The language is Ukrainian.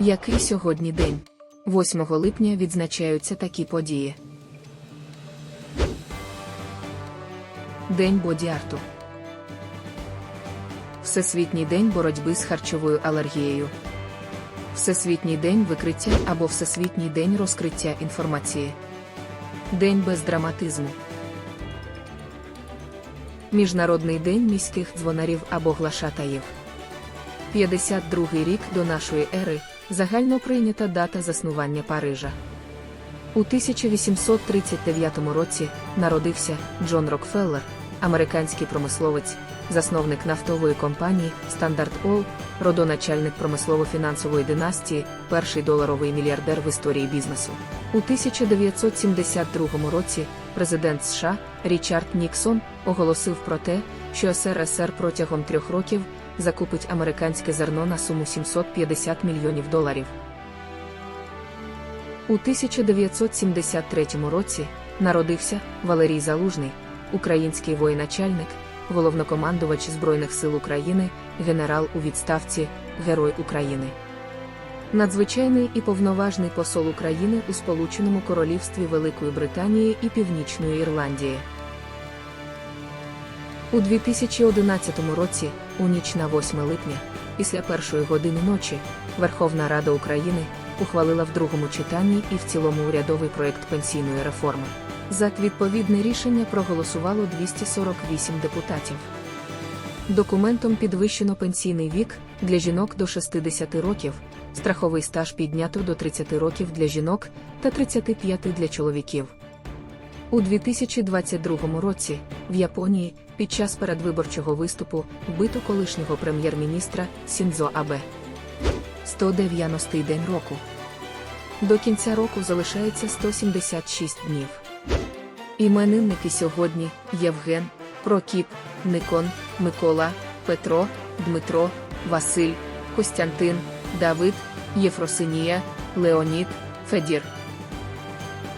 Який сьогодні день? 8 липня відзначаються такі події. День боді-арту. Всесвітній день боротьби з харчовою алергією. Всесвітній день викриття або Всесвітній день розкриття інформації. День без драматизму. Міжнародний день міських дзвонарів або глашатаїв. 52 рік до нашої ери загально прийнята дата заснування Парижа. У 1839 році народився Джон Рокфеллер, американський промисловець, засновник нафтової компанії Standard Oil, родоначальник промислово-фінансової династії, перший доларовий мільярдер в історії бізнесу. У 1972 році президент США Річард Ніксон оголосив про те, що СРСР протягом трьох років закупить американське зерно на суму 750 мільйонів доларів. У 1973 році народився Валерій Залужний, український воєначальник, головнокомандувач Збройних сил України, генерал у відставці, Герой України. Надзвичайний і повноважний посол України у Сполученому Королівстві Великої Британії і Північної Ірландії. У 2011 році, у ніч на 8 липня, після першої години ночі, Верховна Рада України ухвалила в другому читанні і в цілому урядовий проект пенсійної реформи. За відповідне рішення проголосувало 248 депутатів. Документом підвищено пенсійний вік для жінок до 60 років, страховий стаж піднято до 30 років для жінок та 35 для чоловіків. У 2022 році в Японії під час передвиборчого виступу вбито колишнього прем'єр-міністра Сіндзо Абе. 190-й день року. До кінця року залишається 176 днів. Іменинники сьогодні Євген, Прокіп, Никон, Микола, Петро, Дмитро, Василь, Костянтин, Давид, Єфросинія, Леонід, Федір.